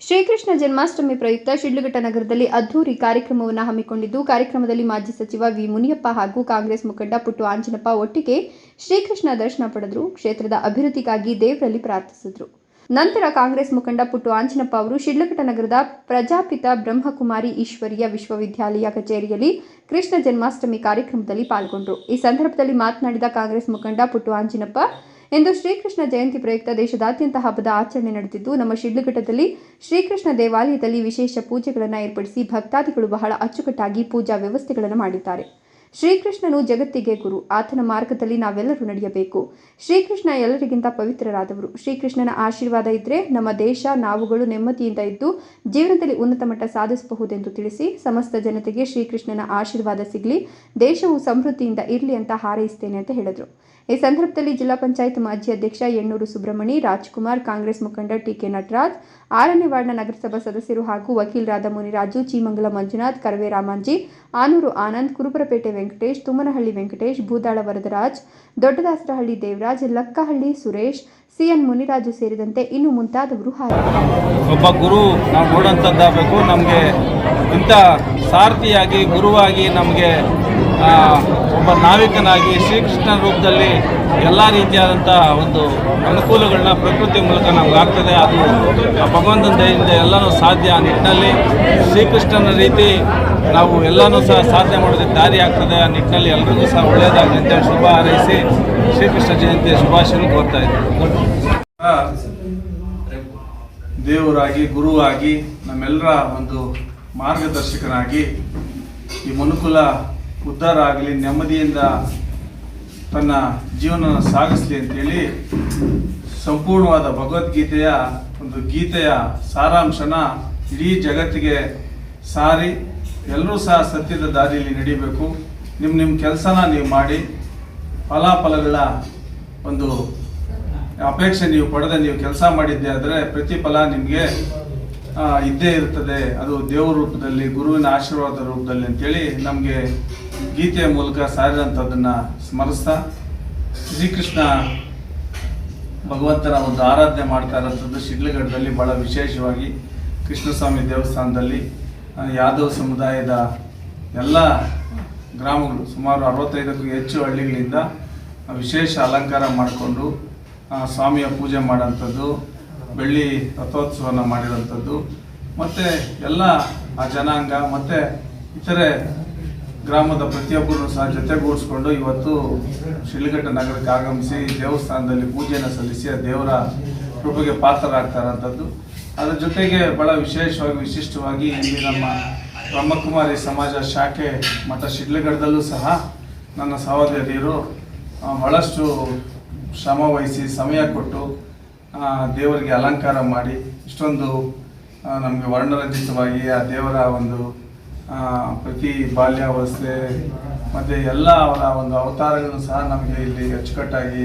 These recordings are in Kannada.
ಶ್ರೀಕೃಷ್ಣ ಜನ್ಮಾಷ್ಟಮಿ ಪ್ರಯುಕ್ತ ಶಿಡ್ಲಘಟ್ಟ ನಗರದಲ್ಲಿ ಅದ್ದೂರಿ ಕಾರ್ಯಕ್ರಮವನ್ನು ಹಮ್ಮಿಕೊಂಡಿದ್ದು, ಕಾರ್ಯಕ್ರಮದಲ್ಲಿ ಮಾಜಿ ಸಚಿವ ವಿ ಮುನಿಯಪ್ಪ ಹಾಗೂ ಕಾಂಗ್ರೆಸ್ ಮುಖಂಡ ಪುಟ್ಟು ಆಂಜನಪ್ಪ ಒಟ್ಟಿಗೆ ಶ್ರೀಕೃಷ್ಣ ದರ್ಶನ ಪಡೆದರು. ಕ್ಷೇತ್ರದ ಅಭಿವೃದ್ಧಿಗಾಗಿ ದೇವರಲ್ಲಿ ಪ್ರಾರ್ಥಿಸಿದರು. ನಂತರ ಕಾಂಗ್ರೆಸ್ ಮುಖಂಡ ಪುಟ್ಟು ಆಂಜನಪ್ಪ ಅವರು ಶಿಡ್ಲಘಟ್ಟ ನಗರದ ಪ್ರಜಾಪಿತ ಬ್ರಹ್ಮಕುಮಾರಿ ಈಶ್ವರಿಯ ವಿಶ್ವವಿದ್ಯಾಲಯ ಕಚೇರಿಯಲ್ಲಿ ಕೃಷ್ಣ ಜನ್ಮಾಷ್ಟಮಿ ಕಾರ್ಯಕ್ರಮದಲ್ಲಿ ಪಾಲ್ಗೊಂಡರು. ಈ ಸಂದರ್ಭದಲ್ಲಿ ಮಾತನಾಡಿದ ಕಾಂಗ್ರೆಸ್ ಮುಖಂಡ ಪುಟ್ಟು ಆಂಜಿನಪ್ಪ ಇಂದು ಶ್ರೀಕೃಷ್ಣ ಜಯಂತಿ ಪ್ರಯುಕ್ತ ದೇಶದಾದ್ಯಂತ ಹಬ್ಬದ ಆಚರಣೆ ನಡೆದಿದ್ದು, ನಮ್ಮ ಶಿಡ್ಲಘಟ್ಟದಲ್ಲಿ ಶ್ರೀಕೃಷ್ಣ ದೇವಾಲಯದಲ್ಲಿ ವಿಶೇಷ ಪೂಜೆಗಳನ್ನು ಏರ್ಪಡಿಸಿ ಭಕ್ತಾದಿಗಳು ಬಹಳ ಅಚ್ಚುಕಟ್ಟಾಗಿ ಪೂಜಾ ವ್ಯವಸ್ಥೆಗಳನ್ನು ಮಾಡಿದ್ದಾರೆ. ಶ್ರೀಕೃಷ್ಣನು ಜಗತ್ತಿಗೆ ಗುರು. ಆತನ ಮಾರ್ಗದಲ್ಲಿ ನಾವೆಲ್ಲರೂ ನಡೆಯಬೇಕು. ಶ್ರೀಕೃಷ್ಣ ಎಲ್ಲರಿಗಿಂತ ಪವಿತ್ರರಾದವರು. ಶ್ರೀಕೃಷ್ಣನ ಆಶೀರ್ವಾದ ಇದ್ರೆ ನಮ್ಮ ದೇಶ, ನಾವುಗಳು ನೆಮ್ಮದಿಯಿಂದ ಇದ್ದು ಜೀವನದಲ್ಲಿ ಉನ್ನತ ಮಟ್ಟ ಸಾಧಿಸಬಹುದೆಂದು ತಿಳಿಸಿ ಸಮಸ್ತ ಜನತೆಗೆ ಶ್ರೀಕೃಷ್ಣನ ಆಶೀರ್ವಾದ ಸಿಗಲಿ, ದೇಶವು ಸಮೃದ್ಧಿಯಿಂದ ಇರಲಿ ಅಂತ ಹಾರೈಸ್ತೇನೆ ಅಂತ ಹೇಳಿದರು. ಈ ಸಂದರ್ಭದಲ್ಲಿ ಜಿಲ್ಲಾ ಪಂಚಾಯತ್ ಮಾಜಿ ಅಧ್ಯಕ್ಷ ಎಣ್ಣೂರು ಸುಬ್ರಹ್ಮಣಿ, ರಾಜ್ಕುಮಾರ್, ಕಾಂಗ್ರೆಸ್ ಮುಖಂಡ ಟಿಕೆ ನಟರಾಜ್, ಆರನೇ ವಾರ್ಡ್ನ ನಗರಸಭಾ ಸದಸ್ಯರು ಹಾಗೂ ವಕೀಲರಾದ ಮುನಿರಾಜು, ಚೀಮಂಗಲ ಮಂಜುನಾಥ್, ಕರವೇ ರಾಮಾಂಜಿ, ಆನೂರು ಆನಂದ್, ಕುರುಬರಪೇಟೆ ವೆಂಕಟೇಶ್ ತುಮ್ಮನಹಳ್ಳಿ ವೆಂಕಟೇಶ್, ಭೂದಾಳ ವರದರಾಜ್, ದೊಡ್ಡದಾಸರಹಳ್ಳಿ ದೇವರಾಜ್, ಲಕ್ಕಹಳ್ಳಿ ಸುರೇಶ್, ಸಿಎನ್ ಮುನಿರಾಜು ಸೇರಿದಂತೆ ಇನ್ನು ಮುಂತಾದವರು ಒಬ್ಬ ಗುರು ನಾವು ನಮಗೆ ಇಂಥ ಸಾರಥಿಯಾಗಿ, ಗುರುವಾಗಿ ನಮಗೆ ಒಬ್ಬ ನಾವಿಕನಾಗಿ ಶ್ರೀಕೃಷ್ಣ ರೂಪದಲ್ಲಿ ಎಲ್ಲ ರೀತಿಯಾದಂಥ ಒಂದು ಅನುಕೂಲಗಳನ್ನ ಪ್ರಕೃತಿ ಮೂಲಕ ನಮ್ಗೆ ಆಗ್ತದೆ ಅದು ಆ ಭಗವಂತನ ದಯದಿಂದ ಎಲ್ಲನೂ ಸಾಧ್ಯ ಆ ನಿಟ್ಟಿನಲ್ಲಿ. ಶ್ರೀಕೃಷ್ಣನ ರೀತಿ ನಾವು ಎಲ್ಲನೂ ಸಹ ಸಾಧನೆ ಮಾಡೋದಕ್ಕೆ ದಾರಿ ಆಗ್ತದೆ. ಆ ನಿಟ್ಟಿನಲ್ಲಿ ಎಲ್ಲರಿಗೂ ಸಹ ಒಳ್ಳೆಯದಾಗಲಿ ಅಂತ ಶುಭ ಹಾರೈಸಿ ಶ್ರೀಕೃಷ್ಣ ಜಯಂತಿಯ ಶುಭಾಶಯ ಕೋರ್ತಾ ಇದ್ದೀನಿ. ದೇವರಾಗಿ, ಗುರುವಾಗಿ ನಮ್ಮೆಲ್ಲರ ಒಂದು ಮಾರ್ಗದರ್ಶಕನಾಗಿ ಈ ಮನುಕುಲ ಉದ್ಧಾರ ಆಗಲಿ, ನೆಮ್ಮದಿಯಿಂದ ತನ್ನ ಜೀವನ ಸಾಗಿಸಲಿ ಅಂತೇಳಿ ಸಂಪೂರ್ಣವಾದ ಭಗವದ್ಗೀತೆಯ ಒಂದು ಗೀತೆಯ ಸಾರಾಂಶನ ಇಡೀ ಜಗತ್ತಿಗೆ ಸಾರಿ, ಎಲ್ಲರೂ ಸಹ ಸತ್ಯದ ದಾರಿಯಲ್ಲಿ ನಡಿಬೇಕು. ನಿಮ್ಮ ನಿಮ್ಮ ಕೆಲಸನ ನೀವು ಮಾಡಿ, ಫಲಾಫಲಗಳ ಒಂದು ಅಪೇಕ್ಷೆ ನೀವು ಪಡೆದ, ನೀವು ಕೆಲಸ ಮಾಡಿದ್ದೆ ಆದರೆ ಪ್ರತಿಫಲ ನಿಮಗೆ ಇದ್ದೇ ಇರ್ತದೆ ಅದು ದೇವರ ರೂಪದಲ್ಲಿ, ಗುರುವಿನ ಆಶೀರ್ವಾದ ರೂಪದಲ್ಲಿ ಅಂತೇಳಿ ನಮಗೆ ಗೀತೆಯ ಮೂಲಕ ಸಾರಿದಂಥದ್ದನ್ನು ಸ್ಮರಿಸ್ತಾ ಶ್ರೀಕೃಷ್ಣ ಭಗವಂತನ ಒಂದು ಆರಾಧನೆ ಮಾಡ್ತಾ ಇರೋಂಥದ್ದು ಶಿಡ್ಲಘಟ್ಟದಲ್ಲಿ ಭಾಳ ವಿಶೇಷವಾಗಿ ಕೃಷ್ಣಸ್ವಾಮಿ ದೇವಸ್ಥಾನದಲ್ಲಿ. ಯಾದವ ಸಮುದಾಯದ ಎಲ್ಲ ಗ್ರಾಮಗಳು ಸುಮಾರು ಅರವತ್ತೈದಕ್ಕೂ ಹೆಚ್ಚು ಹಳ್ಳಿಗಳಿಂದ ವಿಶೇಷ ಅಲಂಕಾರ ಮಾಡಿಕೊಂಡು ಸ್ವಾಮಿಯ ಪೂಜೆ ಮಾಡೋಂಥದ್ದು ಬೆಳ್ಳಿ ರಥೋತ್ಸವನ ಮಾಡಿರೋಂಥದ್ದು ಮತ್ತು ಎಲ್ಲ ಆ ಜನಾಂಗ, ಮತ್ತು ಇತರೆ ಗ್ರಾಮದ ಪ್ರತಿಯೊಬ್ಬರನ್ನು ಸಹ ಜೊತೆಗೂಡಿಸ್ಕೊಂಡು ಇವತ್ತು ಶಿಡ್ಲಘಟ್ಟ ನಗರಕ್ಕೆ ಆಗಮಿಸಿ ದೇವಸ್ಥಾನದಲ್ಲಿ ಪೂಜೆಯನ್ನು ಸಲ್ಲಿಸಿ ಆ ದೇವರ ಕೃಪೆಗೆ ಪಾತ್ರರಾಗ್ತಾರಂಥದ್ದು. ಅದರ ಜೊತೆಗೆ ಬಹಳ ವಿಶೇಷವಾಗಿ, ವಿಶಿಷ್ಟವಾಗಿ ಇಲ್ಲಿ ನಮ್ಮ ಬ್ರಹ್ಮಕುಮಾರಿ ಸಮಾಜ ಶಾಖೆ ಮಠ ಶಿಡ್ಲಘಟ್ಟದಲ್ಲೂ ಸಹ ನನ್ನ ಸಹೋದರಿಯರು ಬಹಳಷ್ಟು ಶ್ರಮ ಸಮಯ ಕೊಟ್ಟು ದೇವರಿಗೆ ಅಲಂಕಾರ ಮಾಡಿ ಇಷ್ಟೊಂದು ನಮಗೆ ವರ್ಣರಂಜಿತವಾಗಿ ಆ ದೇವರ ಒಂದು ಪ್ರತಿ ಬಾಲ್ಯಾವಸ್ಥೆ, ಮತ್ತು ಎಲ್ಲ ಅವರ ಒಂದು ಅವತಾರಗಳನ್ನು ಸಹ ನಮಗೆ ಇಲ್ಲಿ ಅಚ್ಚುಕಟ್ಟಾಗಿ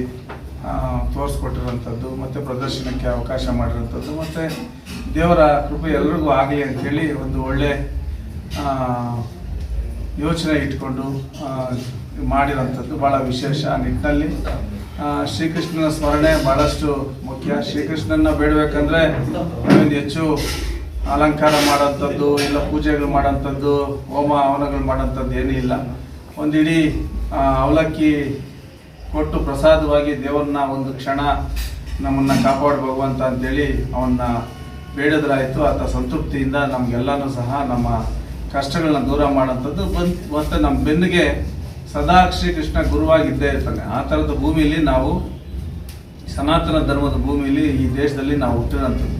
ತೋರಿಸ್ಕೊಟ್ಟಿರುವಂಥದ್ದು, ಮತ್ತು ಪ್ರದರ್ಶನಕ್ಕೆ ಅವಕಾಶ ಮಾಡಿರುವಂಥದ್ದು, ಮತ್ತು ದೇವರ ಕೃಪೆ ಎಲ್ರಿಗೂ ಆಗಲಿ ಅಂಥೇಳಿ ಒಂದು ಒಳ್ಳೆ ಯೋಚನೆ ಇಟ್ಕೊಂಡು ಮಾಡಿರೋಂಥದ್ದು ಭಾಳ ವಿಶೇಷ ಆ ನಿಟ್ಟಿನಲ್ಲಿ. ಶ್ರೀಕೃಷ್ಣನ ಸ್ಮರಣೆ ಭಾಳಷ್ಟು ಮುಖ್ಯ. ಶ್ರೀಕೃಷ್ಣನ ಬೇಡಬೇಕಂದ್ರೆ ಇನ್ನೊಂದು ಹೆಚ್ಚು ಅಲಂಕಾರ ಮಾಡೋಂಥದ್ದು ಇಲ್ಲ ಪೂಜೆಗಳು ಮಾಡೋಂಥದ್ದು ಹೋಮ ಹವನಗಳು ಮಾಡೋಂಥದ್ದು ಏನೂ ಇಲ್ಲ. ಒಂದು ಇಡೀ ಅವಲಕ್ಕಿ ಕೊಟ್ಟು ಪ್ರಸಾದವಾಗಿ ದೇವರನ್ನ ಒಂದು ಕ್ಷಣ ನಮ್ಮನ್ನು ಕಾಪಾಡು ಭಗವಂತ ಅಂತೇಳಿ ಅವನ್ನ ಬೇಡದ್ರಾಯಿತು. ಆತ ಸಂತೃಪ್ತಿಯಿಂದ ನಮಗೆಲ್ಲನೂ ಸಹ ನಮ್ಮ ಕಷ್ಟಗಳನ್ನ ದೂರ ಮಾಡೋಂಥದ್ದು ಬಂದು ಮತ್ತು ನಮ್ಮ ಬೆನ್ನಿಗೆ ಸದಾ ಶ್ರೀಕೃಷ್ಣ ಗುರುವಾಗಿದ್ದೇ ಇರ್ತಾನೆ. ಆ ಥರದ ಭೂಮಿಯಲ್ಲಿ ನಾವು ಸನಾತನ ಧರ್ಮದ ಭೂಮಿಯಲ್ಲಿ ಈ ದೇಶದಲ್ಲಿ ನಾವು ಹುಟ್ಟಿರೋಂಥದ್ದು